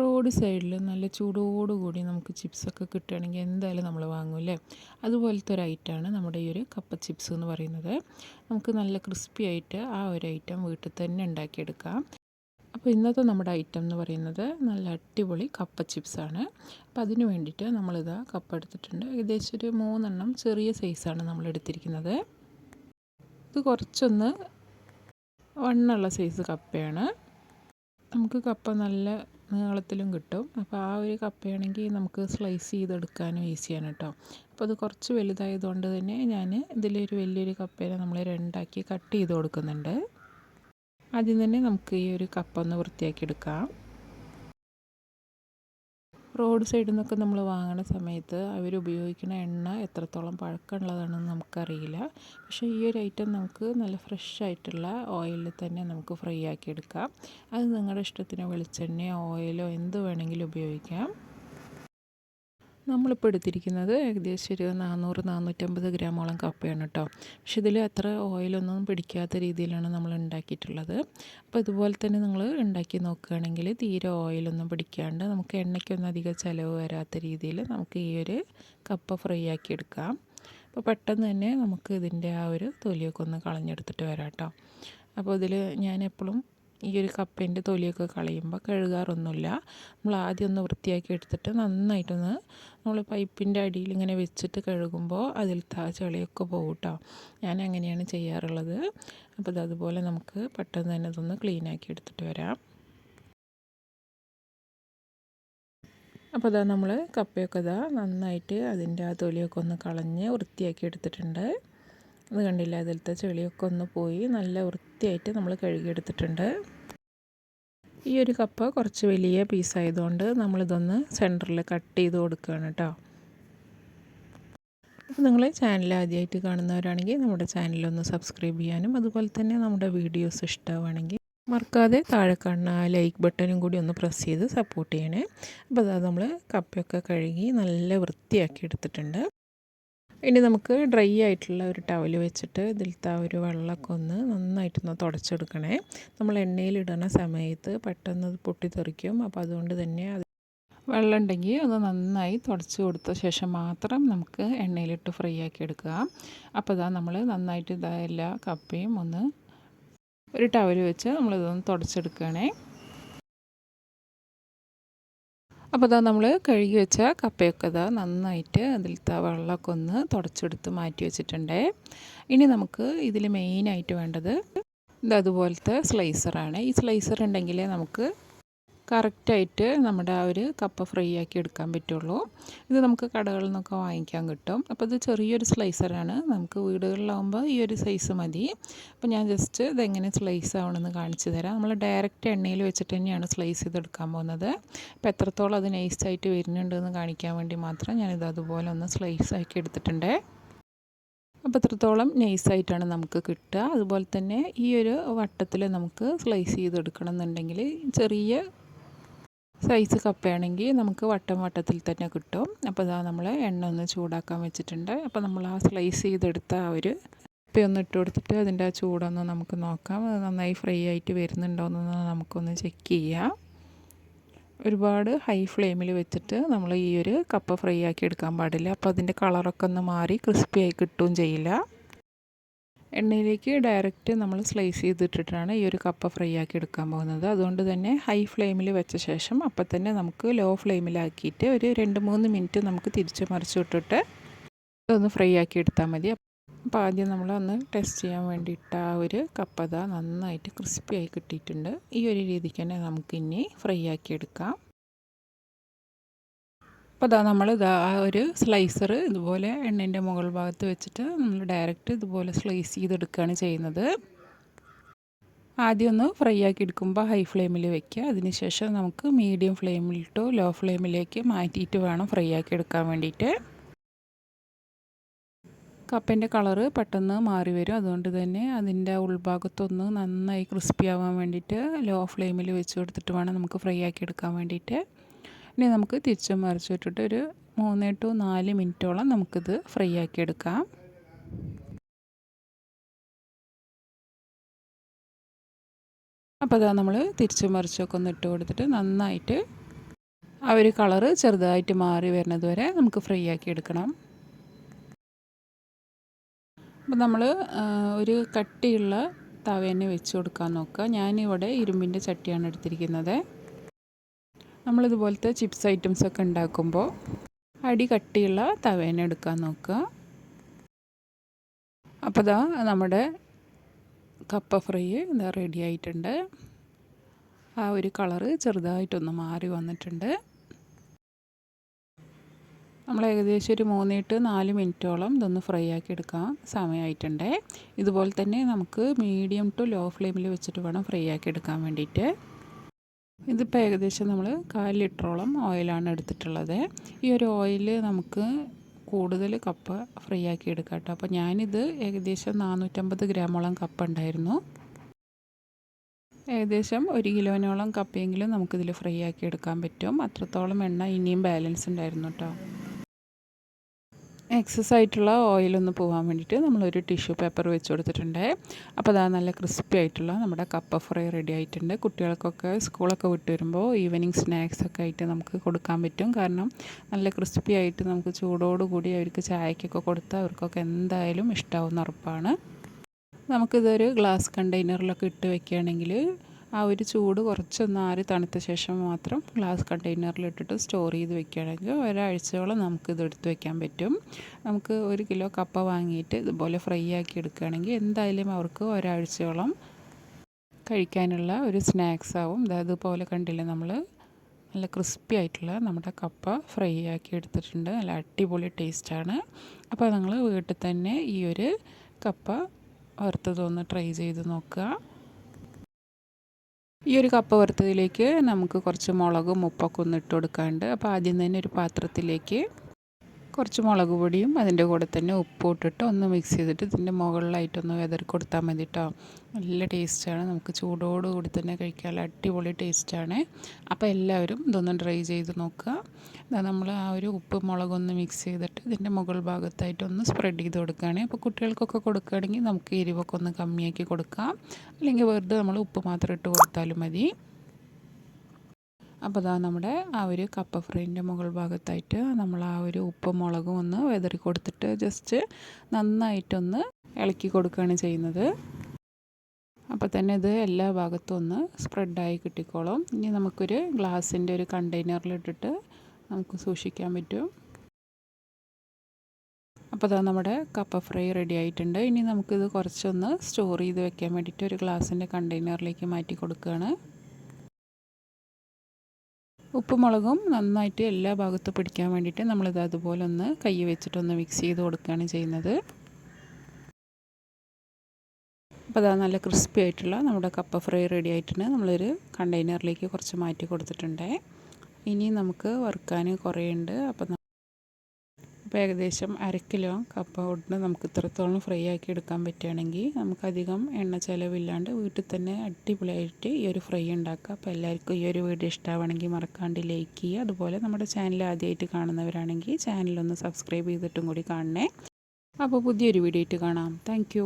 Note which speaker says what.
Speaker 1: Road സൈഡിൽ നല്ല ചൂടോടുകൂടി നമുക്ക് ചിപ്സൊക്കെ കിട്ടുകയാണെങ്കിൽ എന്തായാലും നമ്മൾ വാങ്ങും അല്ലേ? അതുപോലത്തെ ഒരു ഐറ്റമാണ് നമ്മുടെ ഈ ഒരു കപ്പ ചിപ്സ് എന്ന് പറയുന്നത്. നമുക്ക് നല്ല ക്രിസ്പി ആയിട്ട് ആ ഒരു ഐറ്റം വീട്ടിൽ തന്നെ ഉണ്ടാക്കിയെടുക്കാം. അപ്പോൾ ഇന്നത്തെ നമ്മുടെ ഐറ്റം എന്ന് പറയുന്നത് നല്ല അടിപൊളി കപ്പ ചിപ്സാണ്. അപ്പോൾ അതിന് വേണ്ടിയിട്ട് നമ്മളിതാ കപ്പ എടുത്തിട്ടുണ്ട്. ഏകദേശം ഒരു മൂന്നെണ്ണം ചെറിയ സൈസാണ് നമ്മൾ എടുത്തിരിക്കുന്നത്. ഇത് കുറച്ചൊന്ന് വണ്ണുള്ള സൈസ് കപ്പയാണ്. നമുക്ക് കപ്പ നല്ല നീളത്തിലും കിട്ടും. അപ്പോൾ ആ ഒരു കപ്പയാണെങ്കിൽ നമുക്ക് സ്ലൈസ് ചെയ്തെടുക്കാനും ഈസിയാണ് കേട്ടോ അപ്പോൾ അത് കുറച്ച് വലുതായതുകൊണ്ട് തന്നെ ഞാൻ ഇതിലൊരു വലിയൊരു കപ്പേനെ നമ്മൾ രണ്ടാക്കി കട്ട് ചെയ്ത് കൊടുക്കുന്നുണ്ട്. ആദ്യം തന്നെ നമുക്ക് ഈ ഒരു കപ്പ ഒന്ന് വൃത്തിയാക്കി എടുക്കാം. റോഡ് സൈഡിൽ നിന്നൊക്കെ നമ്മൾ വാങ്ങണ സമയത്ത് അവർ ഉപയോഗിക്കുന്ന എണ്ണ എത്രത്തോളം പഴക്കമുള്ളതാണെന്ന് നമുക്കറിയില്ല. പക്ഷേ ഈ ഒരു ഐറ്റം നമുക്ക് നല്ല ഫ്രഷ് ആയിട്ടുള്ള ഓയിലിൽ തന്നെ നമുക്ക് ഫ്രൈ ആക്കി എടുക്കാം. അത് നിങ്ങളുടെ ഇഷ്ടത്തിന് വെളിച്ചെണ്ണയോ ഓയിലോ എന്ത് വേണമെങ്കിലും ഉപയോഗിക്കാം. നമ്മളിപ്പോൾ എടുത്തിരിക്കുന്നത് ഏകദേശം ഒരു നാനൂറ് നാനൂറ്റമ്പത് ഗ്രാമോളം കപ്പയാണ് കേട്ടോ പക്ഷെ ഇതിൽ അത്ര ഓയിലൊന്നും പിടിക്കാത്ത രീതിയിലാണ് നമ്മൾ ഉണ്ടാക്കിയിട്ടുള്ളത്. അപ്പോൾ ഇതുപോലെ തന്നെ നിങ്ങൾ ഉണ്ടാക്കി നോക്കുകയാണെങ്കിൽ തീരെ ഓയിലൊന്നും പിടിക്കാണ്ട് നമുക്ക് എണ്ണയ്ക്കൊന്നും അധികം ചിലവ് വരാത്ത രീതിയിൽ നമുക്ക് ഈ ഒരു കപ്പ ഫ്രൈ ആക്കി എടുക്കാം. അപ്പോൾ പെട്ടെന്ന് തന്നെ നമുക്ക് ഇതിന്റെ ആ ഒരു തൊലിയൊക്കെ ഒന്ന് കളഞ്ഞെടുത്തിട്ട് വരാം കേട്ടോ അപ്പോൾ ഇതിൽ ഞാൻ എപ്പോഴും ഈ ഒരു കപ്പേന്റെ തൊലിയൊക്കെ കളയുമ്പോൾ കഴുകാറൊന്നുമില്ല. നമ്മൾ ആദ്യം ഒന്ന് വൃത്തിയാക്കി എടുത്തിട്ട് നന്നായിട്ടൊന്ന് നമ്മൾ പൈപ്പിന്റെ അടിയിൽ ഇങ്ങനെ വെച്ചിട്ട് കഴുകുമ്പോൾ അതിലത്തെ ആ ചെളിയൊക്കെ പോകും കേട്ടോ. ഞാൻ അങ്ങനെയാണ് ചെയ്യാറുള്ളത്. അപ്പോൾ അതുപോലെ നമുക്ക് പെട്ടെന്ന് തന്നെ ഇതൊന്ന് ക്ലീനാക്കി എടുത്തിട്ട് വരാം. അപ്പോൾ അതാ നമ്മൾ കപ്പയൊക്കെ ഇതാ നന്നായിട്ട് അതിന്റെ ആ തൊലിയൊക്കെ ഒന്ന് കളഞ്ഞ് വൃത്തിയാക്കി എടുത്തിട്ടുണ്ട്. അത് കണ്ടില്ല? അതിലത്തെ ചെളിയൊക്കെ ഒന്ന് പോയി നല്ല വൃത്തിയായിട്ട് നമ്മൾ കഴുകിയെടുത്തിട്ടുണ്ട്. ഈ ഒരു കപ്പ് കുറച്ച് വലിയ പീസായതുകൊണ്ട് നമ്മളിതൊന്ന് സെന്ററിൽ കട്ട് ചെയ്ത് കൊടുക്കുകയാണ് കേട്ടോ. അപ്പോൾ നിങ്ങൾ ചാനൽ ആദ്യമായിട്ട് കാണുന്നവരാണെങ്കിൽ നമ്മുടെ ചാനലൊന്ന് സബ്സ്ക്രൈബ് ചെയ്യാനും അതുപോലെ തന്നെ നമ്മുടെ വീഡിയോസ് ഇഷ്ടമാണെങ്കിൽ മറക്കാതെ താഴെ കാണുന്ന ആ ലൈക്ക് ബട്ടനും കൂടി ഒന്ന് പ്രസ് ചെയ്ത് സപ്പോർട്ട് ചെയ്യണേ. അപ്പോൾ അതാ നമ്മൾ കപ്പയൊക്കെ കഴുകി നല്ല വൃത്തിയാക്കി എടുത്തിട്ടുണ്ട്. ഇനി നമുക്ക് ഡ്രൈ ആയിട്ടുള്ള ഒരു ടവൽ വെച്ചിട്ട് ഇതിലത്തെ ആ ഒരു വെള്ളമൊക്കെ ഒന്ന് നന്നായിട്ടൊന്ന് തുടച്ചെടുക്കണേ. നമ്മൾ എണ്ണയിലിടുന്ന സമയത്ത് പെട്ടെന്ന് അത് പൊട്ടിത്തെറിക്കും. അപ്പോൾ അതുകൊണ്ട് തന്നെ അത് വെള്ളം ഉണ്ടെങ്കിൽ ഒന്ന് നന്നായി തുടച്ച് കൊടുത്ത ശേഷം മാത്രം നമുക്ക് എണ്ണയിലിട്ട് ഫ്രൈ ആക്കി എടുക്കുക. അപ്പോൾ ഇതാ നമ്മൾ നന്നായിട്ട് ഇതാ എല്ലാ കപ്പയും ഒന്ന് ഒരു ടവൽ വെച്ച് നമ്മളിതൊന്ന് തുടച്ചെടുക്കുകയാണേ. അപ്പോൾ ഇതാ നമ്മൾ കഴുകി വെച്ച കപ്പയൊക്കെ ഇതാ നന്നായിട്ട് അതിലത്തെ വെള്ളമൊക്കെ ഒന്ന് തുടച്ചെടുത്ത് മാറ്റി വെച്ചിട്ടുണ്ട്. ഇനി നമുക്ക് ഇതിൽ മെയിനായിട്ട് വേണ്ടത് ഇത് അതുപോലത്തെ സ്ലൈസറാണ് ഈ സ്ലൈസർ ഉണ്ടെങ്കിൽ നമുക്ക് കറക്റ്റായിട്ട് നമ്മുടെ ആ ഒരു കപ്പ ഫ്രൈ ആക്കി എടുക്കാൻ പറ്റുള്ളൂ. ഇത് നമുക്ക് കടകളിൽ നിന്നൊക്കെ വാങ്ങിക്കാൻ കിട്ടും. അപ്പോൾ ഇത് ചെറിയൊരു സ്ലൈസറാണ്. നമുക്ക് വീടുകളിലാവുമ്പോൾ ഈ ഒരു സൈസ് മതി. അപ്പോൾ ഞാൻ ജസ്റ്റ് ഇതെങ്ങനെ സ്ലൈസ് ആവണമെന്ന് കാണിച്ചു തരാം. നമ്മൾ ഡയറക്റ്റ് എണ്ണയിൽ വെച്ചിട്ട് തന്നെയാണ് സ്ലൈസ് ചെയ്തെടുക്കാൻ പോകുന്നത്. അപ്പോൾ എത്രത്തോളം അത് നൈസായിട്ട് വരുന്നുണ്ടെന്ന് കാണിക്കാൻ വേണ്ടി മാത്രം ഞാനിത് അതുപോലെ ഒന്ന് സ്ലൈസ് ആക്കി എടുത്തിട്ടുണ്ട്. അപ്പോൾ എത്രത്തോളം നൈസായിട്ടാണ് നമുക്ക് കിട്ടുക. അതുപോലെ തന്നെ ഈ ഒരു വട്ടത്തിൽ നമുക്ക് സ്ലൈസ് ചെയ്തെടുക്കണം എന്നുണ്ടെങ്കിൽ ചെറിയ സൈസ് കപ്പയാണെങ്കിൽ നമുക്ക് വട്ടം വട്ടത്തിൽ തന്നെ കിട്ടും. അപ്പോൾ ഇതാ നമ്മൾ എണ്ണ ഒന്ന് ചൂടാക്കാൻ വെച്ചിട്ടുണ്ട്. അപ്പോൾ നമ്മൾ ആ സ്ലൈസ് ചെയ്തെടുത്ത ആ ഒരു കപ്പയൊന്ന് ഇട്ട് കൊടുത്തിട്ട് അതിന്റെ ആ ചൂടൊന്ന് നമുക്ക് നോക്കാം. അത് നന്നായി ഫ്രൈ ആയിട്ട് വരുന്നുണ്ടോയെന്ന് നമുക്കൊന്ന് ചെക്ക് ചെയ്യാം. ഒരുപാട് ഹൈ ഫ്ലെയിമിൽ വെച്ചിട്ട് നമ്മൾ ഈ ഒരു കപ്പ ഫ്രൈ ആക്കി എടുക്കാൻ പാടില്ല. അപ്പോൾ അതിന്റെ കളറൊക്കെ ഒന്ന് മാറി ക്രിസ്പി ആയി കിട്ടുകയും ചെയ്യില്ല. എണ്ണയിലേക്ക് ഡയറക്റ്റ് നമ്മൾ സ്ലൈസ് ചെയ്തിട്ടിട്ടാണ് ഈ ഒരു കപ്പ ഫ്രൈ ആക്കി എടുക്കാൻ പോകുന്നത്. അതുകൊണ്ട് തന്നെ ഹൈ ഫ്ലെയിമിൽ വെച്ച ശേഷം അപ്പം തന്നെ നമുക്ക് ലോ ഫ്ലെയിമിലാക്കിയിട്ട് ഒരു രണ്ട് മൂന്ന് മിനിറ്റ് നമുക്ക് തിരിച്ച് മറിച്ച് വിട്ടിട്ട് ഒന്ന് ഫ്രൈ ആക്കി എടുത്താൽ മതി. അപ്പോൾ ആദ്യം നമ്മൾ ഒന്ന് ടെസ്റ്റ് ചെയ്യാൻ വേണ്ടിയിട്ട് ആ ഒരു കപ്പത നന്നായിട്ട് ക്രിസ്പി ആയി കിട്ടിയിട്ടുണ്ട്. ഈ ഒരു രീതിക്ക് തന്നെ നമുക്കിനി ഫ്രൈ ആക്കി എടുക്കാം. അപ്പോൾ ഇതാ നമ്മൾ ഇതാ ആ ഒരു സ്ലൈസർ ഇതുപോലെ എണ്ണേന്റെ മുകൾ ഭാഗത്ത് വെച്ചിട്ട് നമ്മൾ ഡയറക്റ്റ് ഇതുപോലെ സ്ലൈസ് ചെയ്തെടുക്കുകയാണ് ചെയ്യുന്നത്. ആദ്യം ഒന്ന് ഫ്രൈ ആക്കി എടുക്കുമ്പോൾ ഹൈ ഫ്ലെയിമിൽ വെക്കുക. അതിനുശേഷം നമുക്ക് മീഡിയം ഫ്ലെയിമിലിട്ടോ ലോ ഫ്ലെയിമിലേക്ക് മാറ്റിയിട്ട് വേണം ഫ്രൈ ആക്കി എടുക്കാൻ വേണ്ടിയിട്ട്. കപ്പന്റെ കളറ് പെട്ടെന്ന് മാറി വരും. അതുകൊണ്ട് തന്നെ അതിന്റെ ഉൾഭാഗത്തൊന്ന് നന്നായി ക്രിസ്പി ആവാൻ വേണ്ടിയിട്ട് ലോ ഫ്ലെയിമിൽ വെച്ച് കൊടുത്തിട്ട് വേണം നമുക്ക് ഫ്രൈ ആക്കി എടുക്കാൻ വേണ്ടിയിട്ട്. ഇനി നമുക്ക് തിരിച്ചും മറിച്ചിട്ടിട്ട് ഒരു മൂന്ന് ടു നാല് മിനിറ്റോളം നമുക്കിത് ഫ്രൈ ആക്കി എടുക്കാം അപ്പോൾ അതാ നമ്മൾ തിരിച്ചും മറിച്ചൊക്കെ ഒന്ന് ഇട്ട് കൊടുത്തിട്ട് നന്നായിട്ട് ആ ഒരു കളറ് ചെറുതായിട്ട് മാറി വരുന്നത് വരെ നമുക്ക് ഫ്രൈ ആക്കി എടുക്കണം. അപ്പോൾ നമ്മൾ ഒരു കട്ടിയുള്ള തവേനെ വെച്ച് കൊടുക്കാൻ നോക്കുക. ഞാനിവിടെ ഇരുമ്പിന്റെ ചട്ടിയാണ് എടുത്തിരിക്കുന്നത്. നമ്മളിതുപോലത്തെ ചിപ്സ് ഐറ്റംസ് ഒക്കെ ഉണ്ടാക്കുമ്പോൾ അടി കട്ടിയുള്ള തവേന എടുക്കാൻ നോക്കുക. അപ്പോൾ ഇതാ നമ്മുടെ കപ്പ ഫ്രൈ ഇതാ റെഡി ആയിട്ടുണ്ട്. ആ ഒരു കളറ് ചെറുതായിട്ടൊന്ന് മാറി വന്നിട്ടുണ്ട്. നമ്മൾ ഏകദേശം ഒരു മൂന്നിട്ട് നാല് മിനിറ്റോളം ഇതൊന്ന് ഫ്രൈ ആക്കി എടുക്കാൻ സമയമായിട്ടുണ്ട്. ഇതുപോലെ തന്നെ നമുക്ക് മീഡിയം ടു ലോ ഫ്ലെയിമിൽ വെച്ചിട്ട് വേണം ഫ്രൈ ആക്കി എടുക്കാൻ വേണ്ടിയിട്ട്. ഇതിപ്പോൾ ഏകദേശം നമ്മൾ കാൽ ലിറ്ററോളം ഓയിലാണ് എടുത്തിട്ടുള്ളത്. ഈ ഒരു ഓയിൽ നമുക്ക് കൂടുതൽ കപ്പ ഫ്രൈ ആക്കി എടുക്കാം കേട്ടോ. അപ്പോൾ ഞാനിത് ഏകദേശം നാനൂറ്റമ്പത് ഗ്രാമോളം കപ്പ ഉണ്ടായിരുന്നു. ഏകദേശം ഒരു കിലോനോളം കപ്പയെങ്കിലും നമുക്കിതിൽ ഫ്രൈ ആക്കി എടുക്കാൻ പറ്റും. അത്രത്തോളം എണ്ണ ഇനിയും ബാലൻസ് ഉണ്ടായിരുന്നു കേട്ടോ. എക്സസ് ആയിട്ടുള്ള ഓയിലൊന്ന് പോകാൻ വേണ്ടിയിട്ട് നമ്മളൊരു ടിഷ്യൂ പേപ്പർ വെച്ച് കൊടുത്തിട്ടുണ്ട്. അപ്പോൾ അതാ നല്ല ക്രിസ്പി ആയിട്ടുള്ള നമ്മുടെ കപ്പ ഫ്രൈ റെഡി ആയിട്ടുണ്ട്. കുട്ടികൾക്കൊക്കെ സ്കൂളൊക്കെ വിട്ട് വരുമ്പോൾ ഈവനിങ് സ്നാക്സ് ഒക്കെ ആയിട്ട് നമുക്ക് കൊടുക്കാൻ പറ്റും. കാരണം നല്ല ക്രിസ്പി ആയിട്ട് നമുക്ക് ചൂടോടുകൂടി അവർക്ക് ചായക്കൊക്കെ കൊടുത്താൽ അവർക്കൊക്കെ എന്തായാലും ഇഷ്ടമാവുന്ന ഉറപ്പാണ്. നമുക്കിതൊരു ഗ്ലാസ് കണ്ടെയ്നറിലൊക്കെ ഇട്ട് വെക്കുകയാണെങ്കിൽ ആ ഒരു ചൂട് കുറച്ചൊന്ന് ആറി തണുത്ത ശേഷം മാത്രം ഗ്ലാസ് കണ്ടെയ്നറിൽ ഇട്ടിട്ട് സ്റ്റോർ ചെയ്ത് വെക്കുകയാണെങ്കിൽ ഒരാഴ്ചയോളം നമുക്കിത് എടുത്ത് വെക്കാൻ പറ്റും. നമുക്ക് ഒരു കിലോ കപ്പ വാങ്ങിയിട്ട് ഇതുപോലെ ഫ്രൈ ആക്കി എടുക്കുകയാണെങ്കിൽ എന്തായാലും അവർക്ക് ഒരാഴ്ചയോളം കഴിക്കാനുള്ള ഒരു സ്നാക്സ് ആവും. അതുപോലെ കണ്ടില്ലേ നമ്മൾ നല്ല ക്രിസ്പി ആയിട്ടുള്ള നമ്മുടെ കപ്പ ഫ്രൈ ആക്കി എടുത്തിട്ടുണ്ട്. നല്ല അടിപൊളി ടേസ്റ്റാണ് അപ്പോൾ നിങ്ങൾ വീട്ടിൽ തന്നെ ഈ ഒരു കപ്പ വറുത്തതൊന്ന് ട്രൈ ചെയ്ത് നോക്കുക. ഈ ഒരു കപ്പ വറുത്തതിലേക്ക് നമുക്ക് കുറച്ച് മുളകും ഉപ്പൊക്കെ ഒന്ന് ഇട്ട് കൊടുക്കാണ്ട്. അപ്പോൾ ആദ്യം തന്നെ ഒരു പാത്രത്തിലേക്ക് കുറച്ച് മുളക് പൊടിയും അതിന്റെ കൂടെ തന്നെ ഉപ്പും ഇട്ടിട്ട് ഒന്ന് മിക്സ് ചെയ്തിട്ട് ഇതിന്റെ മുകളിലായിട്ടൊന്ന് വെതറി കൊടുത്താൽ മതി കേട്ടോ നല്ല ടേസ്റ്റാണ് നമുക്ക് ചൂടോടുകൂടി തന്നെ കഴിക്കാൻ അടിപൊളി ടേസ്റ്റാണ് അപ്പോൾ എല്ലാവരും ഇതൊന്ന് ട്രൈ ചെയ്ത് നോക്കുക. നമ്മൾ ആ ഒരു ഉപ്പ് മുളകൊന്ന് മിക്സ് ചെയ്തിട്ട് ഇതിന്റെ മുകൾ ഭാഗത്തായിട്ടൊന്ന് സ്പ്രെഡ് ചെയ്ത് കൊടുക്കുകയാണ് അപ്പോൾ കുട്ടികൾക്കൊക്കെ കൊടുക്കുകയാണെങ്കിൽ നമുക്ക് എരിവൊക്കെ ഒന്ന് കമ്മിയാക്കി കൊടുക്കാം. അല്ലെങ്കിൽ വെറുതെ നമ്മൾ ഉപ്പ് മാത്രം ഇട്ട് കൊടുത്താലും മതി. അപ്പോൾ ഇതാ നമ്മുടെ ആ ഒരു കപ്പ ഫ്രൈന്റെ മുകൾ ഭാഗത്തായിട്ട് നമ്മൾ ആ ഒരു ഉപ്പ് മുളകും ഒന്ന് വെതറി കൊടുത്തിട്ട് ജസ്റ്റ് നന്നായിട്ടൊന്ന് ഇളക്കി കൊടുക്കുകയാണ് ചെയ്യുന്നത്. അപ്പോൾ തന്നെ ഇത് എല്ലാ ഭാഗത്തും ഒന്ന് സ്പ്രെഡായി കിട്ടിക്കോളും. ഇനി നമുക്കൊരു ഗ്ലാസിന്റെ ഒരു കണ്ടെയ്നറിലിട്ടിട്ട് നമുക്ക് സൂക്ഷിക്കാൻ പറ്റും. അപ്പോൾ അതാ നമ്മുടെ കപ്പ ഫ്രൈ റെഡി ആയിട്ടുണ്ട്. ഇനി നമുക്കിത് കുറച്ചൊന്ന് സ്റ്റോർ ചെയ്ത് വെക്കാൻ വേണ്ടിയിട്ട് ഒരു ഗ്ലാസിന്റെ കണ്ടെയ്നറിലേക്ക് മാറ്റി കൊടുക്കുകയാണ്. ഉപ്പും മുളകും നന്നായിട്ട് എല്ലാ ഭാഗത്തും പിടിക്കാൻ വേണ്ടിയിട്ട് നമ്മളിത് അതുപോലെ ഒന്ന് കൈ വെച്ചിട്ടൊന്ന് മിക്സ് ചെയ്ത് കൊടുക്കുകയാണ് ചെയ്യുന്നത്. അപ്പോൾ അതാ നല്ല ക്രിസ്പി ആയിട്ടുള്ള നമ്മുടെ കപ്പ ഫ്രൈ റെഡി ആയിട്ടുണ്ട്. നമ്മളൊരു കണ്ടെയ്നറിലേക്ക് കുറച്ച് മാറ്റി കൊടുത്തിട്ടുണ്ട്. ഇനി നമുക്ക് വറുക്കാൻ കുറേ ഉണ്ട് അപ്പോൾ അപ്പോൾ ഏകദേശം അര കിലോ കപ്പ ഉടനെ നമുക്ക് ഇത്രത്തോളം ഫ്രൈ ആക്കി എടുക്കാൻ പറ്റുകയാണെങ്കിൽ നമുക്കധികം എണ്ണ ചിലവില്ലാണ്ട് വീട്ടിൽ തന്നെ അടിപൊളിയായിട്ട് ഈ ഒരു ഫ്രൈ ഉണ്ടാക്കുക അപ്പോൾ എല്ലാവർക്കും ഈ ഒരു വീഡിയോ ഇഷ്ടമാണെങ്കിൽ മറക്കാണ്ട് ലൈക്ക് ചെയ്യുക. അതുപോലെ നമ്മുടെ ചാനൽ ആദ്യമായിട്ട് കാണുന്നവരാണെങ്കിൽ ചാനലൊന്ന് സബ്സ്ക്രൈബ് ചെയ്തിട്ടും കൂടി കാണണേ. അപ്പോൾ പുതിയൊരു വീഡിയോ ആയിട്ട് കാണാം. താങ്ക്